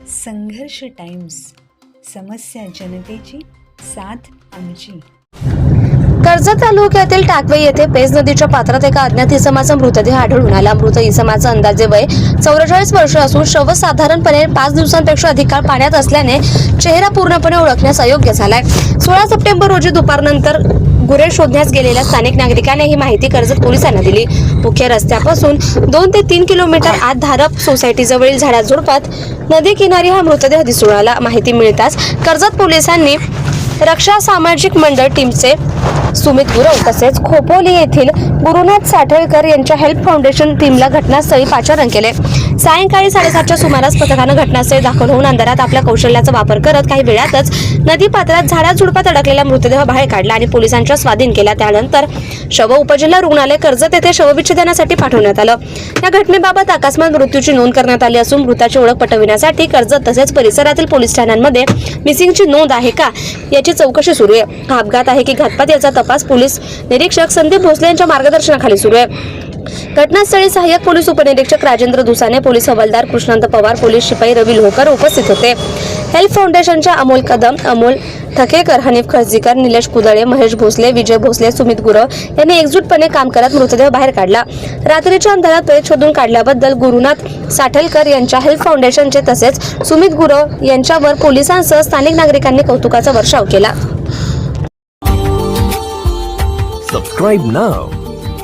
संघर्ष टाइम्स समस्या जनतेची साथ आमची. कर्जत तालुक्यातील टाकवे येथे पेज नदीच्या पात्रात एका अज्ञात इसमाचा मृतदेह आढळून आला. मृत इसमाचा अंदाजे वय चौवेचाळीस वर्ष असून शव साधारणपणे पाच दिवसांपेक्षा अधिक काळ पाण्यात असल्याने चेहरा पूर्णपणे ओळखण्यास अयोग्य झालाय. सोळा सप्टेंबर रोजी दुपारनंतर गुरे शोधण्यास गेलेल्या स्थानिक नागरिकांनी ही माहिती कर्जत पोलिसांना दिली. मुख्य रस्त्यापासून दोन ते तीन किलोमीटर आत धारप सोसायटीजवळील झाडाझुडपात नदी किनारी हा मृतदेह दिसून आला. माहिती मिळताच कर्जत पोलिसांनी रक्षा सामाजिक मंडळ टीमचे सुमित गुरव तसेच खोपोली येथील गुरुनाथ साठळकर यांच्या हेल्प फाउंडेशन टीमला घटनास्थळी पाचारण केले. सायंकाळी साडेसातच्या सुमारास पथकानं घटनास्थळी दाखल होऊन अंधारात आपल्या कौशल्याचा वापर करत काही वेळातच नदी पात्रात झाडाझुडपात अडकलेला मृतदेह बाहेर काढला आणि पोलिसांच्या स्वाधीन केला. त्यानंतर शव उपजिल्हा रुग्णालय कर्जत येथे शवविच्छेदनासाठी पाठवण्यात आलं. या घटनेबाबत अकस्मात मृत्यूची नोंद करण्यात आली असून मृताची ओळख पटविण्यासाठी कर्जत तसेच परिसरातील पोलीस ठाण्यांमध्ये मिसिंगची नोंद आहे का याची चौकशी सुरू आहे. हा अपघात आहे की घातपात याचा तपास पोलीस निरीक्षक संदीप भोसले यांच्या मार्गदर्शनाखाली सुरू आहे. घटनास्थळी सहाय्यक पोलीस उपनिरीक्षक राजेंद्र दुसाने पोलीस हवालदार कृष्णांत पवार पोलीस शिपाई रवी लोहकर उपस्थित होते. हेल्प फाउंडेशनच्या अमोल कदम अमोल ठकेकर हनीफ खर्जीकर निलेश कुदळे महेश भोसले विजय भोसले सुमित गुरव यांनी एकजूटपणे काम करत मृतदेह बाहेर काढला. रात्रीच्या अंधारात प्रेत शोधून काढल्याबद्दल गुरुनाथ साठलकर यांच्या हेल्प फाउंडेशनचे तसेच सुमित गुरव यांच्यावर पोलिसांसह स्थानिक नागरिकांनी कौतुकाचा वर्षाव केला. Subscribe now